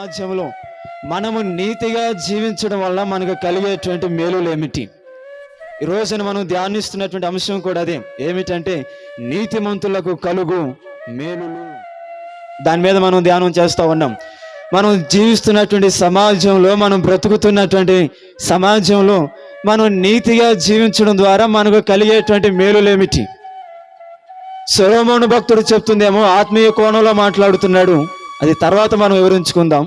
సమాజంలో మనము నీతిగా జీవించడం వల్ల మనకు కలిగేటువంటి మేలులు ఏమిటి? ఈ రోజున మనం ధ్యానిస్తున్నటువంటి అంశం కూడా అదే. ఏమిటంటే నీతిమంతులకు కలుగు మేలులు. దాని మీద మనం ధ్యానం చేస్తూ ఉన్నాం. మనం జీవిస్తున్నటువంటి సమాజంలో మనం బ్రతుకుతున్నటువంటి సమాజంలో మనం నీతిగా జీవించడం ద్వారా మనకు కలిగేటువంటి మేలులు ఏమిటి? సొలోమోను భక్తుడు చెప్తుందేమో ఆత్మీయ కోణంలో మాట్లాడుతున్నాడు. అది తర్వాత మనం వివరించుకుందాం.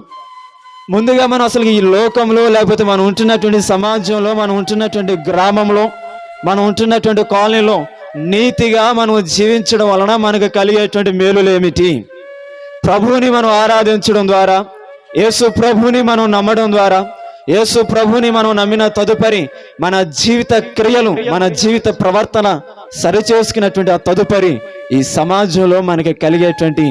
ముందుగా మనం అసలు ఈ లోకంలో లేకపోతే మనం ఉంటున్నటువంటి సమాజంలో మనం ఉంటున్నటువంటి గ్రామంలో మనం ఉంటున్నటువంటి కాలనీలో నీతిగా మనం జీవించడం వలన మనకు కలిగేటువంటి మేలులు ఏమిటి? ప్రభువుని మనం ఆరాధించడం ద్వారా యేసు ప్రభువుని మనం నమ్మడం ద్వారా యేసు ప్రభుని మనం నమ్మిన తదుపరి మన జీవిత క్రియలు మన జీవిత ప్రవర్తన సరిచేసుకున్నటువంటి ఆ తదుపరి ఈ సమాజంలో మనకి కలిగేటువంటి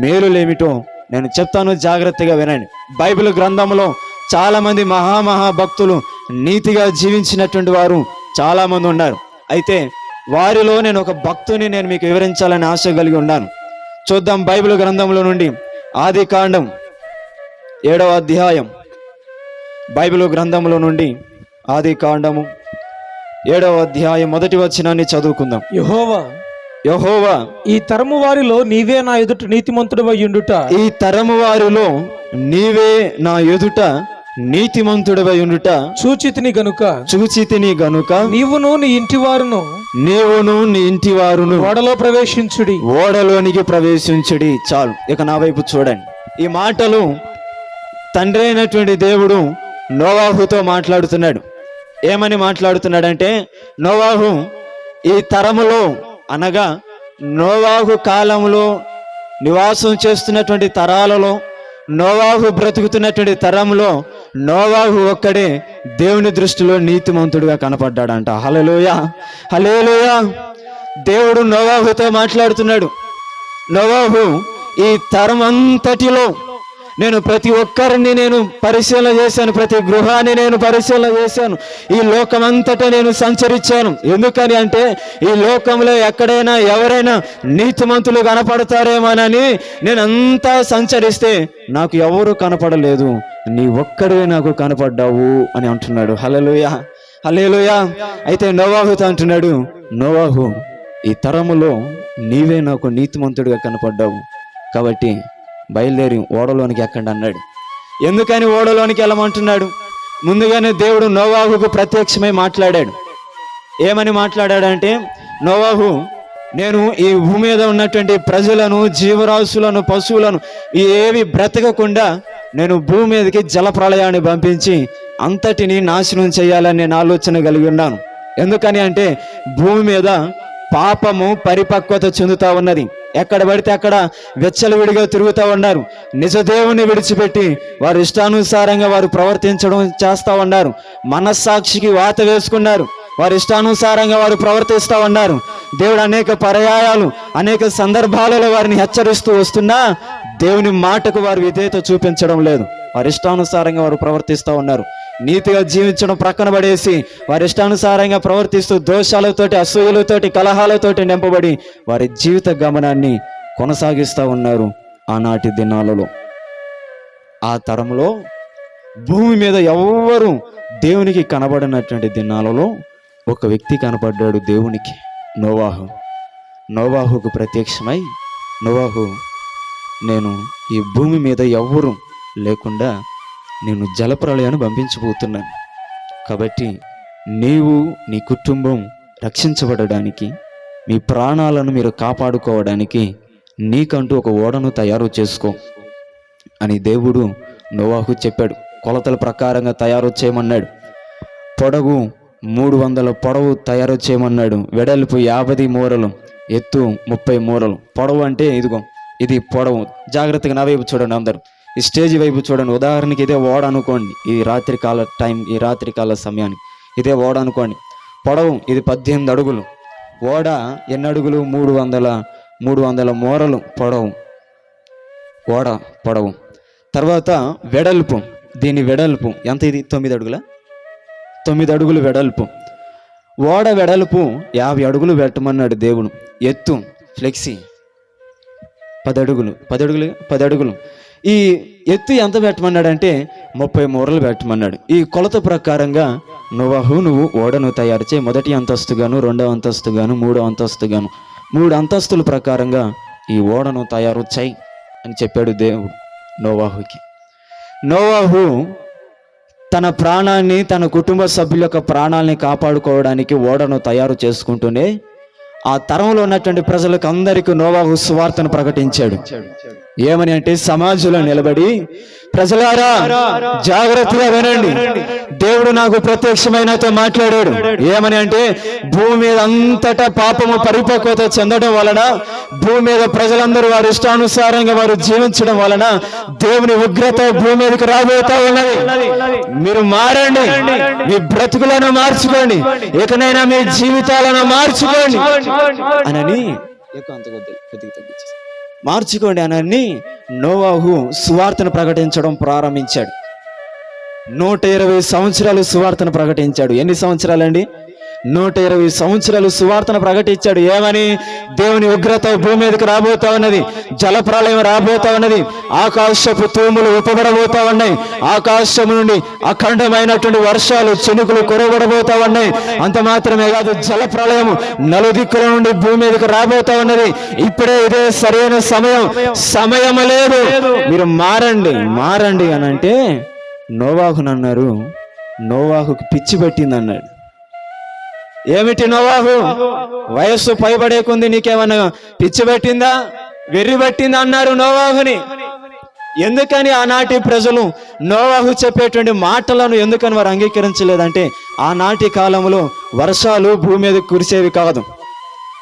మేలులేమిటో నేను చెప్తాను జాగ్రత్తగా వినండి. బైబిల్ గ్రంథంలో చాలామంది మహామహా భక్తులు నీతిగా జీవించినటువంటి వారు చాలామంది ఉన్నారు. అయితే వారిలో నేను ఒక భక్తుని నేను మీకు వివరించాలని ఆశ కలిగి ఉన్నాను. చూద్దాం బైబిల్ గ్రంథంలో నుండి ఆది కాండం ఏడవ అధ్యాయం. బైబిల్ గ్రంథంలో నుండి ఆది కాండము ఏడవ అధ్యాయం మొదటి వచనాన్ని చదువుకుందాం. యహోవా యహోవా ఈ తరము వారిలో నీవే నా ఎదుట నీతిమంతుడు ఉండుట ఈ తరము వారిలో నీవే నా ఎదుట నీతిమంతుడవై ఉండుట సూచితిని గనుక. చూచితిని గనుక. నీవును నీ ఇంటి వారును నీవును నీ ఇంటి వారును ఓడలో ప్రవేశించుడి. ఓడలోనికి ప్రవేశించుడి. చాలు. ఇక నా వైపు చూడండి. ఈ మాటలు తండ్రి అయినటువంటి దేవుడు నోవాహుతో మాట్లాడుతున్నాడు. ఏమని మాట్లాడుతున్నాడంటే నోవాహు ఈ తరములో అనగా నోవాహు కాలంలో నివాసం చేస్తున్నటువంటి తరాలలో నోవాహు బ్రతుకుతున్నటువంటి తరంలో నోవాహు ఒక్కడే దేవుని దృష్టిలో నీతిమంతుడిగా కనపడ్డాడంట. హలలోయ హలేలోయ దేవుడు నోవాహుతో మాట్లాడుతున్నాడు. నోవాహు ఈ తరం అంతటిలో నేను ప్రతి ఒక్కరిని నేను పరిశీలన చేశాను ప్రతి గృహాన్ని నేను పరిశీలన చేశాను. ఈ లోకమంతటా నేను సంచరించాను. ఎందుకని అంటే ఈ లోకంలో ఎక్కడైనా ఎవరైనా నీతిమంతులు కనపడతారేమోనని నేను అంతా సంచరిస్తే నాకు ఎవరు కనపడలేదు. నీ ఒక్కడే నాకు కనపడ్డావు అని అంటున్నాడు. హలలుయ హలేలుయ అయితే నోవాహుతో అంటున్నాడు నోవాహు ఈ తరములో నీవే నాకు నీతిమంతుడిగా కనపడ్డావు. కాబట్టి బయలుదేరి ఓడలోనికి ఎక్కండి అన్నాడు. ఎందుకని ఓడలోనికి వెళ్ళమంటున్నాడు? ముందుగానే దేవుడు నోవాహుకు ప్రత్యక్షమై మాట్లాడాడు. ఏమని మాట్లాడాడంటే నోవాహు నేను ఈ భూమి మీద ఉన్నటువంటి ప్రజలను జీవరాశులను పశువులను ఏవి బ్రతకకుండా నేను భూమి మీదకి జల ప్రళయాన్ని పంపించి అంతటిని నాశనం చేయాలని నేను ఆలోచన కలిగి ఉన్నాను. ఎందుకని అంటే భూమి మీద పాపము పరిపక్వత చెందుతా ఉన్నది. ఎక్కడ పడితే అక్కడ వెచ్చలవిడిగా తిరుగుతూ ఉన్నారు. నిజదేవుని విడిచిపెట్టి వారు ఇష్టానుసారంగా వారు ప్రవర్తించడం చేస్తూ ఉన్నారు. మనస్సాక్షికి వాత వేసుకున్నారు. వారి ఇష్టానుసారంగా వారు ప్రవర్తిస్తూ ఉన్నారు. దేవుడు అనేక పర్యాయాలు అనేక సందర్భాలలో వారిని హెచ్చరిస్తూ వస్తున్నా దేవుని మాటకు వారు విధేయత చూపించడం లేదు. వారి ఇష్టానుసారంగా వారు ప్రవర్తిస్తూ ఉన్నారు. నీతిగా జీవించడం ప్రక్కన పడేసి వారి ఇష్టానుసారంగా ప్రవర్తిస్తూ దోషాలతోటి అసూయలతోటి కలహాలతోటి నింపబడి వారి జీవిత గమనాన్ని కొనసాగిస్తూ ఉన్నారు ఆనాటి దినాలలో. ఆ తరంలో భూమి మీద ఎవ్వరు దేవునికి కనబడినటువంటి దినాలలో ఒక వ్యక్తి కనపడ్డాడు దేవునికి నోవాహు. నోవాహుకు ప్రత్యక్షమై నోవాహు నేను ఈ భూమి మీద ఎవ్వరు లేకుండా నేను జలప్రలయాన్ని పంపించబోతున్నాను కాబట్టి నీవు నీ కుటుంబం రక్షించబడడానికి మీ ప్రాణాలను మీరు కాపాడుకోవడానికి నీకంటూ ఒక ఓడను తయారు చేసుకో అని దేవుడు నోవాహు చెప్పాడు. కొలతల ప్రకారంగా తయారు చేయమన్నాడు. పొడవు మూడు వందల పొడవు తయారు చేయమన్నాడు. వెడల్పు యాభై మూరలు ఎత్తు ముప్పై మూరలు. పొడవు అంటే ఇదిగో ఇది పొడవు. జాగ్రత్తగా నా వైపు చూడండి అందరూ. ఈ స్టేజ్ వైపు చూడండి. ఉదాహరణకి ఇదే ఓడ అనుకోండి. ఈ రాత్రికాల టైం ఈ రాత్రికాల సమయానికి ఇదే ఓడ అనుకోండి. పొడవు ఇది పద్దెనిమిది అడుగులు. ఓడ ఎన్ని అడుగులు? మూడు వందల మూడు వందల మూరలు పొడవు. ఓడ పొడవు. తర్వాత వెడల్పు. దీని వెడల్పు ఎంత ఇది? తొమ్మిది అడుగుల? తొమ్మిది అడుగులు వెడల్పు. ఓడ వెడల్పు యాభై అడుగులు పెట్టమన్నాడు దేవుడు. ఎత్తు ఫ్లెక్సీ. పది అడుగులు. పది అడుగులు పది అడుగులు. ఈ ఎత్తు ఎంత పెట్టమన్నాడంటే ముప్పై మూరలు పెట్టమన్నాడు ఈ కొలత ప్రకారంగా నువ్వు నువ్వు ఓడను తయారు చేయి. మొదటి అంతస్తుగాను రెండవ అంతస్తుగాను మూడో అంతస్తుగాను. మూడు అంతస్తుల ప్రకారంగా ఈ ఓడను తయారు చేయి అని చెప్పాడు దేవుడు నోవాహుకి. నోవాహు తన ప్రాణాన్ని తన కుటుంబ సభ్యుల యొక్క ప్రాణాలని కాపాడుకోవడానికి ఓడను తయారు చేసుకుంటూనే ఆ తరంలో ఉన్నటువంటి ప్రజలకు అందరికీ నోవాహు సువార్తను ప్రకటించాడు. ఏమని అంటే సమాజంలో నిలబడి ప్రజలారా జాగ్రత్తగా వినండి. దేవుడు నాకు ప్రత్యక్షమైనతో మాట్లాడాడు. ఏమని అంటే భూమి మీద అంతటా పాపము పరిపక్వత చెందడం వలన భూమి మీద ప్రజలందరూ వారి ఇష్టానుసారంగా వారు జీవించడం వలన దేవుని ఉగ్రత భూమి మీదకి రాబోతా ఉన్నది. మీరు మారండి. మీ బ్రతుకులను మార్చుకోండి. ఇకనైనా మీ జీవితాలను మార్చుకోండి. అనని ఎక్కువ అంత కొద్దిగా తగ్గించేసి. మార్చుకోండి అనని నోవాహు సువార్తను ప్రకటించడం ప్రారంభించాడు. నూట ఇరవై సంవత్సరాలు సువార్తను ప్రకటించాడు. ఎన్ని సంవత్సరాలండి? నూట ఇరవై సంవత్సరాలు సువార్తను ప్రకటించాడు. ఏమని? దేవుని ఉగ్రత భూమి మీదకి రాబోతా ఉన్నది. జలప్రలయం రాబోతా ఉన్నది. ఆకాశపు తూములు ఉపబడబోతా ఉన్నాయి. ఆకాశం నుండి అఖండమైనటువంటి వర్షాలు చినుకులు కురబడబోతా ఉన్నాయి. అంత మాత్రమే కాదు జలప్రలయం నలుదిక్కుల నుండి భూమి మీదకి రాబోతా ఉన్నది. ఇప్పుడే ఇదే సరైన సమయం. సమయం లేదు. మీరు మారండి. మారండి అని అంటే నోవాహునన్నారు. అన్నారు పిచ్చి పెట్టింది అన్నాడు ఏమిటి నోవాహు వయస్సు పైబడే కొంది నీకేమన్నా పిచ్చి పెట్టిందా? వెర్రి పట్టిందా అన్నారు నోవాహుని ఎందుకని ఆనాటి ప్రజలు నోవాహు చెప్పేటువంటి మాటలను ఎందుకని వారు అంగీకరించలేదంటే ఆనాటి కాలంలో వర్షాలు భూమి మీద కురిసేవి కాదు.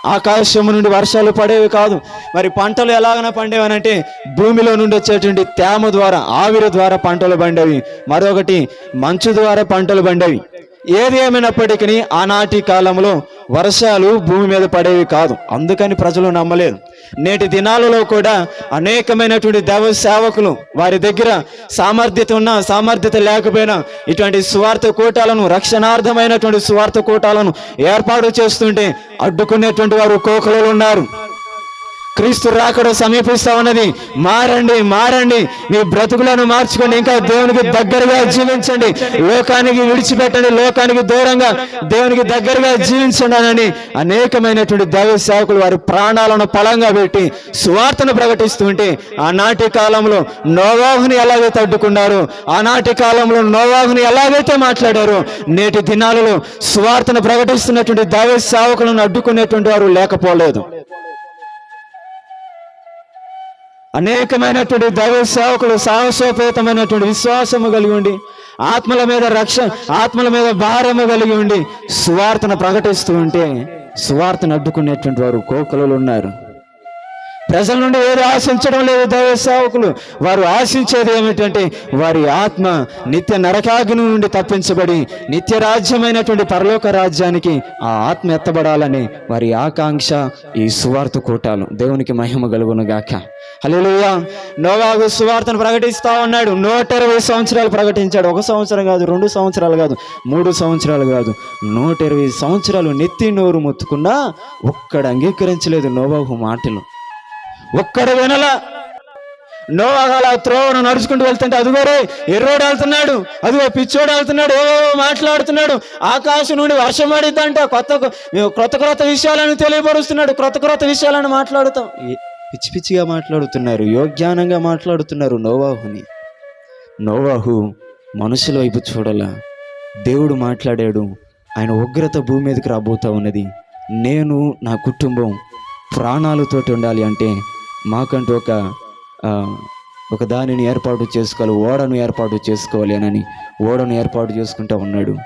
ఆకాశం నుండి వర్షాలు పడేవి కాదు. మరి పంటలు ఎలాగైనా పండేవనంటే భూమిలో నుండి వచ్చేటువంటి తేమ ద్వారా ఆవిరి ద్వారా పంటలు పండేవి. మరొకటి మంచు ద్వారా పంటలు పండేవి. ఏది ఏమైనప్పటికీ ఆనాటి కాలంలో వర్షాలు భూమి మీద పడేవి కాదు. అందుకని ప్రజలు నమ్మలేదు. నేటి దినాలలో కూడా అనేకమైనటువంటి దేవ సేవకులు వారి దగ్గర సామర్థ్యత ఉన్నా సామర్థ్యత లేకపోయినా ఇటువంటి స్వార్థ కూటాలను రక్షణార్థమైనటువంటి స్వార్థ కూటాలను ఏర్పాటు చేస్తుంటే అడ్డుకునేటువంటి వారు కోకలు ఉన్నారు. క్రీస్తు రాకడ సమీపిస్తా ఉన్నది. మారండి మారండి. మీ బ్రతుకులను మార్చుకోండి. ఇంకా దేవునికి దగ్గరగా జీవించండి. లోకానికి విడిచిపెట్టండి. లోకానికి దూరంగా దేవునికి దగ్గరగా జీవించండి అని అనేకమైనటువంటి దైవ సేవకులు వారి ప్రాణాలను పలంగా పెట్టి సువార్తను ప్రకటిస్తుంటే ఆనాటి కాలంలో నోవాహుని ఎలాగైతే అడ్డుకున్నారు ఆనాటి కాలంలో నోవాహుని ఎలాగైతే మాట్లాడారో? నేటి దినాలలో సువార్తను ప్రకటిస్తున్నటువంటి దైవ సేవకులను అడ్డుకునేటువంటి వారు లేకపోలేదు. అనేకమైనటువంటి దైవ సేవకులు సాహసోపేతమైనటువంటి విశ్వాసము కలిగి ఉండి ఆత్మల మీద రక్ష ఆత్మల మీద భారము కలిగి ఉండి సువార్తను ప్రకటిస్తూ ఉంటే సువార్తను అడ్డుకునేటువంటి వారు కోకలు ఉన్నారు. ప్రజల నుండి ఏది ఆశించడం లేదు దైవ సేవకులు. వారు ఆశించేది ఏమిటంటే వారి ఆత్మ నిత్య నరకాగ్ని నుండి తప్పించబడి నిత్య రాజ్యమైనటువంటి పరలోక రాజ్యానికి ఆ ఆత్మ ఎత్తబడాలని వారి ఆకాంక్ష ఈ సువార్త కూటాలు. దేవునికి మహిమ కలుగును గాక హలో నోవాగు సువార్తను ప్రకటిస్తా ఉన్నాడు. నూట ఇరవై సంవత్సరాలు ప్రకటించాడు. ఒక సంవత్సరం కాదు రెండు సంవత్సరాలు కాదు మూడు సంవత్సరాలు కాదు. నూట ఇరవై సంవత్సరాలు నెత్తి నోరు మొత్తుకున్నా ఒక్కడ అంగీకరించలేదు నోవాహు మాటలు. ఒక్కడ వినలా. నోవాగాల త్రోవను నడుచుకుంటూ వెళ్తుంటే అదుగోరే ఎర్రోడు వెళ్తున్నాడు అదిగో పిచ్చోడు వెళ్తున్నాడు ఓ మాట్లాడుతున్నాడు. ఆకాశం నుండి వర్షం పడిద్దంట. కొత్త క్రొత్త క్రొత్త విషయాలను తెలియపరుస్తున్నాడు. క్రొత్త క్రొత్త విషయాలను మాట్లాడుతాం. పిచ్చి పిచ్చిగా మాట్లాడుతున్నారు యోగ్యానంగా మాట్లాడుతున్నారు నోవాహుని. నోవాహు మనుషుల వైపు చూడాల. దేవుడు మాట్లాడాడు ఆయన ఉగ్రత భూమి మీదకి రాబోతా ఉన్నది. నేను నా కుటుంబం ప్రాణాలతోటి ఉండాలి అంటే మాకంటూ ఒక ఒక దానిని ఏర్పాటు చేసుకోవాలి ఓడను ఏర్పాటు చేసుకోవాలి అని ఓడను ఏర్పాటు చేసుకుంటా ఉన్నాడు.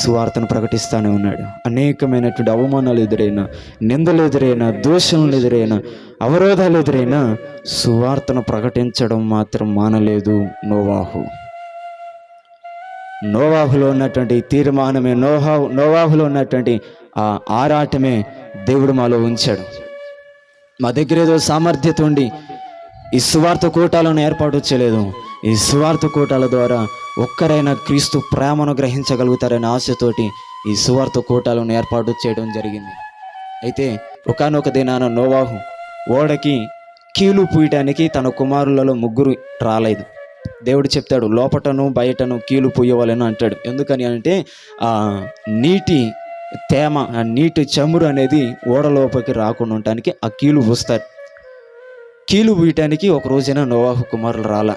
సువార్తను ప్రకటిస్తానే ఉన్నాడు. అనేకమైనటువంటి అవమానాలు ఎదురైనా నిందలు ఎదురైనా దోషములు ఎదురైనా అవరోధాలు ఎదురైనా సువార్తను ప్రకటించడం మాత్రం మానలేదు నోవాహు. నోవాహులో ఉన్నటువంటి తీర్మానమే నోహా నోవాహులో ఉన్నటువంటి ఆ ఆరాటమే దేవుడు మాలో ఉంచాడు. మా దగ్గర ఏదో సామర్థ్యత ఉండి ఈ సువార్త కూటాలను ఏర్పాటు చేయలేదు. ఈ సువార్త కూటాల ద్వారా ఒక్కరైనా క్రీస్తు ప్రేమను గ్రహించగలుగుతారనే ఆశతోటి ఈ సువార్త కూటాలను ఏర్పాటు చేయడం జరిగింది. అయితే ఒకనొక దినాన నోవాహు ఓడకి కీలు పూయటానికి తన కుమారులలో ముగ్గురు రాలేదు. దేవుడు చెప్తాడు లోపటను బయటను కీలు పొయ్యవాలని అంటాడు. ఎందుకని అంటే ఆ నీటి తేమ ఆ నీటి చమురు అనేది ఓడలోపలికి రాకుండా ఉండటానికి ఆ కీలు పూస్తారు. కీలు పూయటానికి ఒక రోజున నోవాహు కుమారులు రాలా.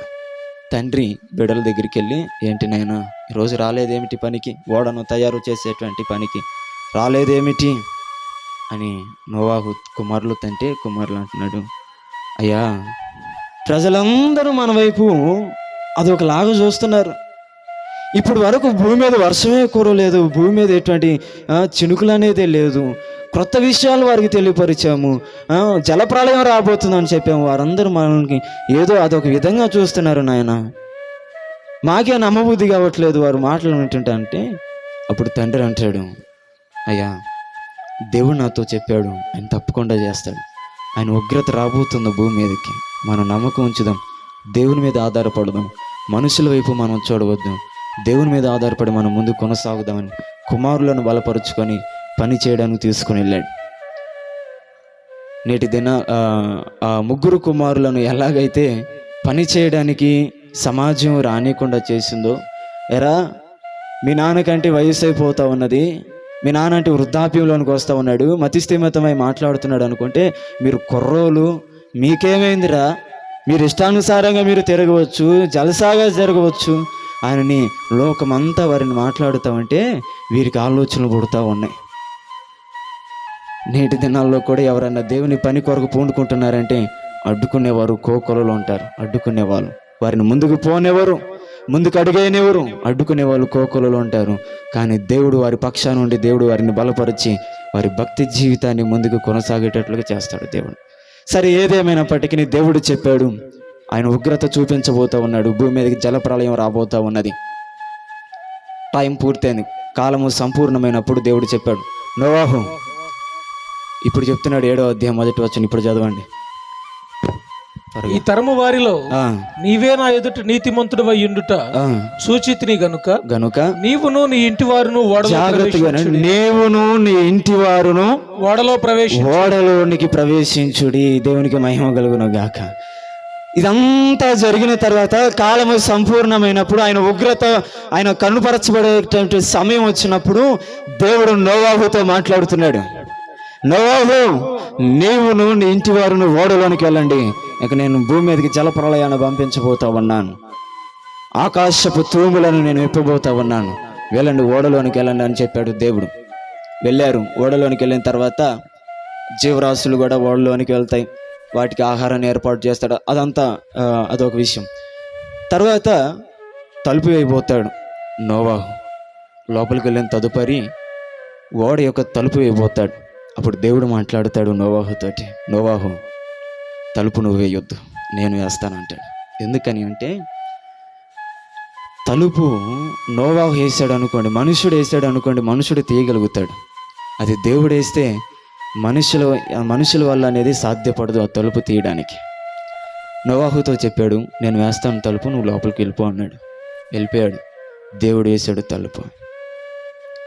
తండ్రి బిడల దగ్గరికి వెళ్ళి ఏంటి నాయన ఈరోజు రాలేదేమిటి పనికి? ఓడను తయారు చేసేటువంటి పనికి రాలేదేమిటి? అని నోవాహు కుమారులు తంటే కుమారులు అంటున్నాడు. అయ్యా ప్రజలందరూ మన వైపు అదొకలాగా చూస్తున్నారు. ఇప్పుడు వరకు భూమి మీద వర్షమే కురలేదు. భూమి మీద ఎటువంటి చినుకులు అనేదే లేదు. క్రొత్త విషయాలు వారికి తెలియపరిచాము. జలప్రళయం రాబోతుందని చెప్పాము. వారందరూ మనకి ఏదో అదొక విధంగా చూస్తున్నారు నాయన. మాకే నమ్మబుద్ధి కావట్లేదు వారు మాటలు వింటుంటా అంటే అప్పుడు తండ్రి అంటాడు అయ్యా దేవుడు నాతో చెప్పాడు ఆయన తప్పకుండా చేస్తాడు. ఆయన ఉగ్రత రాబోతుంది భూమి మీదకి. మనం నమ్మకం ఉంచుదాం. దేవుని మీద ఆధారపడదాం. మనుషుల వైపు మనం చూడవద్దు. దేవుని మీద ఆధారపడి మనం ముందు కొనసాగుదామని కుమారులను బలపరుచుకొని పని చేయడానికి తీసుకుని వెళ్ళాడు. నేటి దిన ఆ, ముగ్గురు కుమారులను ఎలాగైతే పని చేయడానికి సమాజం రానికుండా చేసిందో ఎరా మీ నాన్నకంటే వయసు అయిపోతూ ఉన్నది మీ నాన్న అంటే వృద్ధాప్యంలోనికి వస్తూ ఉన్నాడు మతిస్థిమితమై మాట్లాడుతున్నాడు అనుకుంటే మీరు కుర్రోలు మీకేమైందిరా? మీరు ఇష్టానుసారంగా మీరు తిరగవచ్చు జలసాగా జరగవచ్చు ఆయనని లోకమంతా వారిని మాట్లాడుతూ ఉంటే వీరికి ఆలోచనలు పుడుతూ ఉన్నాయి. నేటి దినాల్లో కూడా ఎవరైనా దేవుని పని కొరకు పూనుకుంటున్నారంటే అడ్డుకునేవారు కోకొలలో ఉంటారు. అడ్డుకునేవాళ్ళు. వారిని ముందుకు పోనేవారు ముందుకు అడిగేనేవారు అడ్డుకునే వాళ్ళు కోకొలలో ఉంటారు. కానీ దేవుడు వారి పక్షా నుండి దేవుడు వారిని బలపరిచి వారి భక్తి జీవితాన్ని ముందుకు కొనసాగేటట్లుగా చేస్తాడు దేవుడు. సరే ఏదేమైనప్పటికీ దేవుడు చెప్పాడు ఆయన ఉగ్రత చూపించబోతా ఉన్నాడు భూమి మీదకి జలప్రలయం రాబోతా ఉన్నది. టైం పూర్తయింది. కాలము సంపూర్ణమైనప్పుడు దేవుడు చెప్పాడు నోవాహు ఇప్పుడు చెప్తున్నాడు ఏడో అధ్యాయం మొదటి వచ్చిన ఇప్పుడు చదవండి. ఈ. తరము వారిలో నీవే నా ఎదుట నీతిమంతుడు ఆ, సూచితిని గనుక గనుక నీవును నీ ఇంటి వారును జాగ్రత్తగా. నీవును నీ ఇంటి వారును ఓడలో ప్రవేశి ఓడలోనికి ప్రవేశించుడి. దేవునికి మహిమ కలుగును గాక. ఇదంతా జరిగిన తర్వాత కాలము సంపూర్ణమైనప్పుడు ఆయన ఉగ్రత ఆయన కనుపరచబడేటువంటి సమయం వచ్చినప్పుడు దేవుడు నోవాహుతో మాట్లాడుతున్నాడు. నోవాహు నీవును నీ ఇంటి వారును ఓడలోనికి వెళ్ళండి. ఇక నేను భూమి మీదకి జలప్రలయాన్ని పంపించబోతా ఉన్నాను. ఆకాశపు తూములను నేను విప్పబోతా ఉన్నాను. వెళ్ళండి ఓడలోనికి వెళ్ళండి అని చెప్పాడు దేవుడు. వెళ్ళారు. ఓడలోనికి వెళ్ళిన తర్వాత జీవరాశులు కూడా ఓడలోనికి వెళ్తాయి. వాటికి ఆహారాన్ని ఏర్పాటు చేస్తాడు. అదంతా అదొక విషయం. తర్వాత తలుపు వేయబోతాడు నోవాహు. లోపలికి వెళ్ళిన తదుపరి ఓడ యొక్క తలుపు వేయబోతాడు. అప్పుడు దేవుడు మాట్లాడతాడు నోవాహుతోటి నోవాహు తలుపు నువ్వు వేయొద్దు నేను వేస్తానంటాడు ఎందుకని అంటే తలుపు నోవాహు వేసాడు అనుకోండి మనుషుడు వేసాడు అనుకోండి మనుషుడు తీయగలుగుతాడు. అది దేవుడు వేస్తే మనుషుల మనుషుల వల్ల అనేది సాధ్యపడదు ఆ తలుపు తీయడానికి. నోవాహుతో చెప్పాడు నేను వేస్తాను తలుపు నువ్వు లోపలికి వెళ్ళిపో అన్నాడు. వెళ్ళిపోయాడు. దేవుడు వేసాడు తలుపు.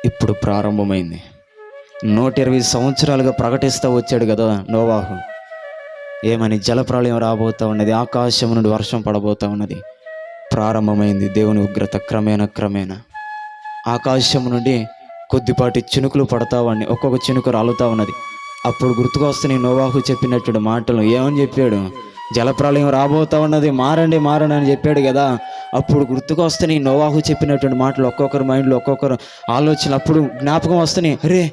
ఇప్పుడు ప్రారంభమైంది. నూట ఇరవై సంవత్సరాలుగా ప్రకటిస్తూ వచ్చాడు కదా నోవాహు. ఏమని జలప్రళయం రాబోతా ఉన్నది ఆకాశం నుండి వర్షం పడబోతూ ఉన్నది. ప్రారంభమైంది దేవుని ఉగ్రత క్రమేణ క్రమేణ. ఆకాశం నుండి కొద్దిపాటి చినుకులు పడతా ఒక్కొక్క చినుకు రాలుతూ ఉన్నది. అప్పుడు గుర్తుకొస్తున్నాయి నోవాహు చెప్పినట్టు మాటలు ఏమని చెప్పాడు? జలప్రలయం రాబోతూ ఉన్నది మారండి మారండి అని చెప్పాడు కదా. అప్పుడు గుర్తుకొస్తున్నాయి నోవాహు చెప్పినటువంటి మాటలు ఒక్కొక్కరు మైండ్లో ఒక్కొక్కరు ఆలోచనలు అప్పుడు జ్ఞాపకం వస్తున్నాయి. అరే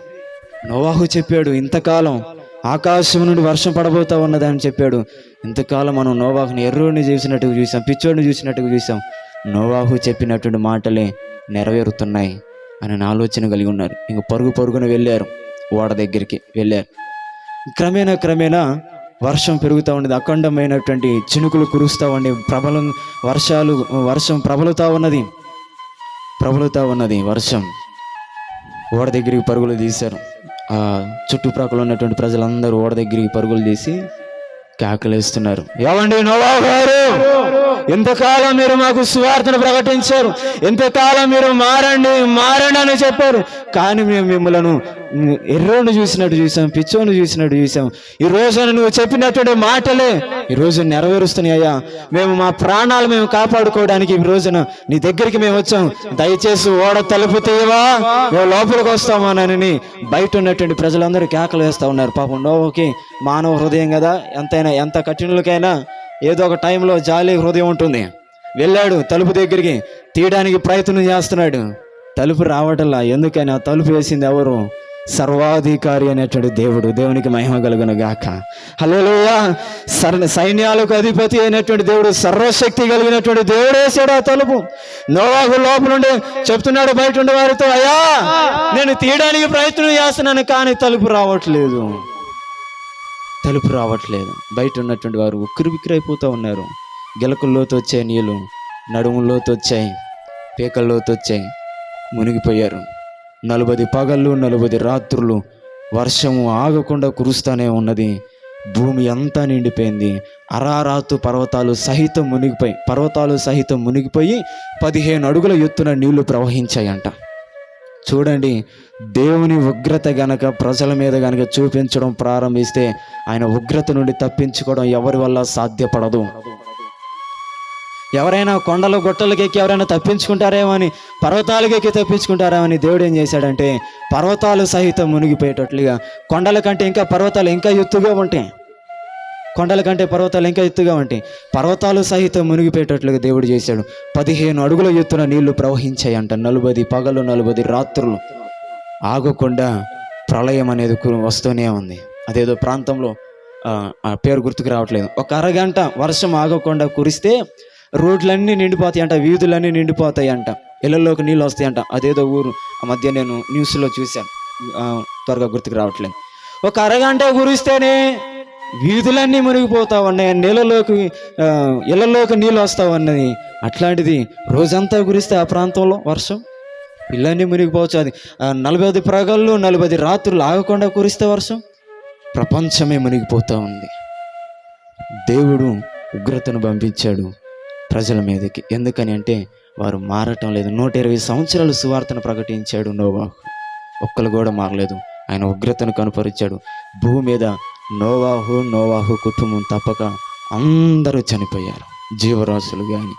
నోవాహు చెప్పాడు ఇంతకాలం ఆకాశం నుండి వర్షం పడబోతా ఉన్నదని అని చెప్పాడు. ఇంతకాలం మనం నోవాహుని ఎర్రోడిని చూసినట్టుగా చూసాం పిచ్చోడిని చూసినట్టుగా చూసాం నోవాహు చెప్పినటువంటి మాటలే నెరవేరుతున్నాయి అని ఆలోచన కలిగి ఉన్నారు. ఇంక పరుగు పరుగున వెళ్ళారు ఓడ దగ్గరికి వెళ్ళారు. క్రమేణా క్రమేణా వర్షం పెరుగుతూ ఉండేది అఖండమైనటువంటి చినుకులు కురుస్తూ ఉండే ప్రబలం వర్షాలు వర్షం ప్రబలుతూ ఉన్నది ప్రబలుతూ ఉన్నది వర్షం. ఓడ దగ్గరికి పరుగులు తీశారు. చుట్టుప్రక్కల ఉన్నటువంటి ప్రజలందరూ ఓడ దగ్గరికి పరుగులు తీసి కేకలేస్తున్నారు. ఏమండి నోవా గారు? ఎంతకాలం మీరు మాకు సువార్తను ప్రకటించారు? ఎంతకాలం మీరు మారండి మారండి అని చెప్పారు. కానీ మేము మిమ్మలను ఎర్రను చూసినట్టు చూసాం పిచ్చోని చూసినట్టు చూసాం. ఈ రోజున నువ్వు చెప్పినటువంటి మాటలే ఈ రోజు నెరవేరుస్తున్నాయ్యా మేము మా ప్రాణాలు మేము కాపాడుకోవడానికి ఈ రోజున నీ దగ్గరికి మేము వచ్చాం. దయచేసి ఓడ తలుపు తీయవా? మేము లోపలికి వస్తామానని బయట ఉన్నటువంటి ప్రజలందరూ కేకలు వేస్తూ ఉన్నారు. పాపం నోవుకి మానవ హృదయం కదా. ఎంతైనా ఎంత కఠినులకైనా ఏదో ఒక టైంలో జాలి హృదయం ఉంటుంది. వెళ్ళాడు తలుపు దగ్గరికి. తీయడానికి ప్రయత్నం చేస్తున్నాడు. తలుపు రావటంలా ఎందుకని? ఆ తలుపు వేసింది ఎవరు? సర్వాధికారి అనేటువంటి దేవుడు. దేవునికి మహిమ కలుగును గాక హలోయా సర్ సైన్యాలకు అధిపతి అయినటువంటి దేవుడు సర్వశక్తి కలిగినటువంటి దేవుడు వేసాడు ఆ తలుపు. నోవాహు లోపలుండి చెప్తున్నాడు బయట ఉండే వారితో అయ్యా నేను తీయడానికి ప్రయత్నం చేస్తున్నాను కానీ తలుపు రావట్లేదు. తలుపు రావట్లేదు. బయట ఉన్నటువంటి వారు ఉక్కిరి బిక్కిరైపోతూ ఉన్నారు. గిలకల్లోతో వచ్చాయి నీళ్ళు నడుముల్లోతో వచ్చాయి పీకల్లోతో వచ్చాయి మునిగిపోయారు. నలుబది పగళ్ళు నలభై రాత్రులు వర్షము ఆగకుండా కురుస్తూనే ఉన్నది. భూమి అంతా నిండిపోయింది. అరారాతు పర్వతాలు సహితం మునిగిపోయి పర్వతాలు సహితం మునిగిపోయి పదిహేను అడుగుల ఎత్తున నీళ్ళు ప్రవహించాయంట. చూడండి దేవుని ఉగ్రత గనక ప్రజల మీద గనక చూపించడం ప్రారంభిస్తే ఆయన ఉగ్రత నుండి తప్పించుకోవడం ఎవరి వల్ల సాధ్యపడదు. ఎవరైనా కొండలు గుట్టలకి ఎక్కి ఎవరైనా తప్పించుకుంటారేమో అని పర్వతాలకి ఎక్కి తప్పించుకుంటారేమో అని దేవుడు ఏం చేశాడంటే పర్వతాలు సహితం మునిగిపోయేటట్లుగా కొండల కంటే ఇంకా పర్వతాలు ఇంకా ఎత్తుగా ఉంటాయి. కొండల కంటే పర్వతాలు ఇంకా ఎత్తుగా ఉంటాయి. పర్వతాలు సహితం మునిగిపోయేటట్లుగా దేవుడు చేశాడు. పదిహేను అడుగుల ఎత్తున నీళ్ళు అంట నలుబది పగలు నలుబది రాత్రులు. ఆగకుండా ప్రళయం అనేది వస్తూనే ఉంది. అదేదో ప్రాంతంలో ఆ పేరు గుర్తుకు రావట్లేదు. ఒక అరగంట వర్షం ఆగకుండా కురిస్తే రోడ్లన్నీ నిండిపోతాయి అంట వీధులన్నీ నిండిపోతాయి అంట ఇళ్ళల్లోకి నీళ్ళు వస్తాయంట అదేదో ఊరు ఆ మధ్య నేను న్యూస్లో చూశాను. త్వరగా గుర్తుకు రావట్లేదు. ఒక అరగంట కురిస్తేనే వీధులన్నీ మునిగిపోతా ఉన్నాయి నీళ్ళలోకి ఇళ్ళలోకి నీళ్ళు వస్తా ఉన్నది అట్లాంటిది రోజంతా కురిస్తే ఆ ప్రాంతంలో వర్షం? ఇళ్ళన్నీ మునిగిపోవచ్చు అది. నలభై ఐదు ప్రగళ్ళు నలభై ఐదు రాత్రులు ఆగకుండా కురిస్తే వర్షం? ప్రపంచమే మునిగిపోతూ ఉంది. దేవుడు ఉగ్రతను పంపించాడు. ప్రజల మీదకి. ఎందుకని అంటే వారు మారటం లేదు. నూట ఇరవై సంవత్సరాలు సువార్తను ప్రకటించాడు నోవాహు ఒక్కరు కూడా మారలేదు. ఆయన ఉగ్రతను కనుపరిచాడు. భూమి మీద నోవాహు నోవాహు కుటుంబం తప్పక అందరూ చనిపోయారు. జీవరాశులు కానీ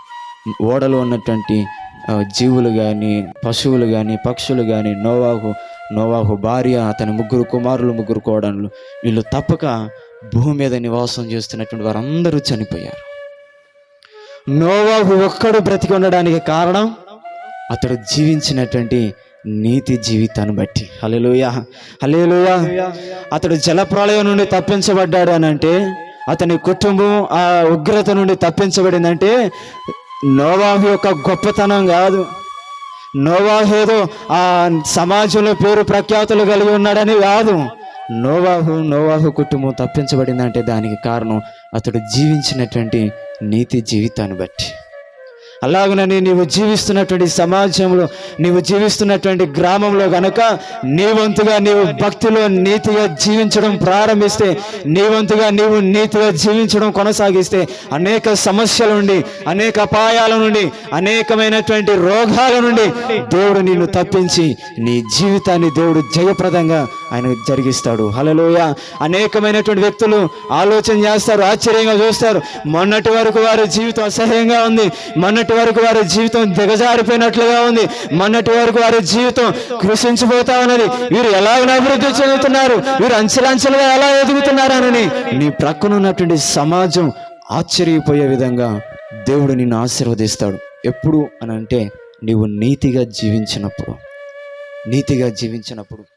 ఓడలో ఉన్నటువంటి జీవులు కానీ పశువులు కానీ పక్షులు కానీ నోవాహు నోవాహు భార్య అతని ముగ్గురు కుమారులు ముగ్గురు కోడళ్ళు వీళ్ళు తప్పక భూమి మీద నివాసం చేస్తున్నటువంటి వారందరూ చనిపోయారు. నోవాహు ఒక్కడు బ్రతికి ఉండడానికి కారణం అతడు జీవించినటువంటి నీతి జీవితాన్ని బట్టి. హలేలుయ హలేలుయ అతడు జలప్రళయం నుండి తప్పించబడ్డాడు అని అంటే అతని కుటుంబం ఆ ఉగ్రత నుండి తప్పించబడిందంటే నోవాహు యొక్క గొప్పతనం కాదు. నోవాహు ఏదో ఆ సమాజంలో పేరు ప్రఖ్యాతులు కలిగి ఉన్నాడని కాదు. నోవాహు నోవాహు కుటుంబం తప్పించబడిందంటే దానికి కారణం అతడు జీవించినటువంటి నీతి జీవితాన్ని బట్టి. అలాగనని నీవు జీవిస్తున్నటువంటి సమాజంలో నీవు జీవిస్తున్నటువంటి గ్రామంలో గనక నీ వంతుగా నీవు భక్తిలో నీతిగా జీవించడం ప్రారంభిస్తే నీ వంతుగా నీవు నీతిగా జీవించడం కొనసాగిస్తే అనేక సమస్యల నుండి అనేక అపాయాల నుండి అనేకమైనటువంటి రోగాల నుండి దేవుడు నిన్ను తప్పించి నీ జీవితాన్ని దేవుడు జయప్రదంగా ఆయన జరిగిస్తాడు. హలలోయ అనేకమైనటువంటి వ్యక్తులు ఆలోచన చేస్తారు ఆశ్చర్యంగా చూస్తారు. మొన్నటి వరకు వారి జీవితం అసహ్యంగా ఉంది. మొన్నటి వరకు వారి జీవితం దిగజారిపోయినట్లుగా ఉంది. మొన్నటి వరకు వారి జీవితం కృషించిపోతా ఉన్నది. వీరు ఎలా అభివృద్ధి చెందుతున్నారు? వీరు అంచెలంచెలుగా ఎలా ఎదుగుతున్నారనని నీ ప్రక్కన ఉన్నటువంటి సమాజం ఆశ్చర్యపోయే విధంగా దేవుడు నిన్ను ఆశీర్వదిస్తాడు. ఎప్పుడు అని అంటే నీవు నీతిగా జీవించినప్పుడు. నీతిగా జీవించినప్పుడు.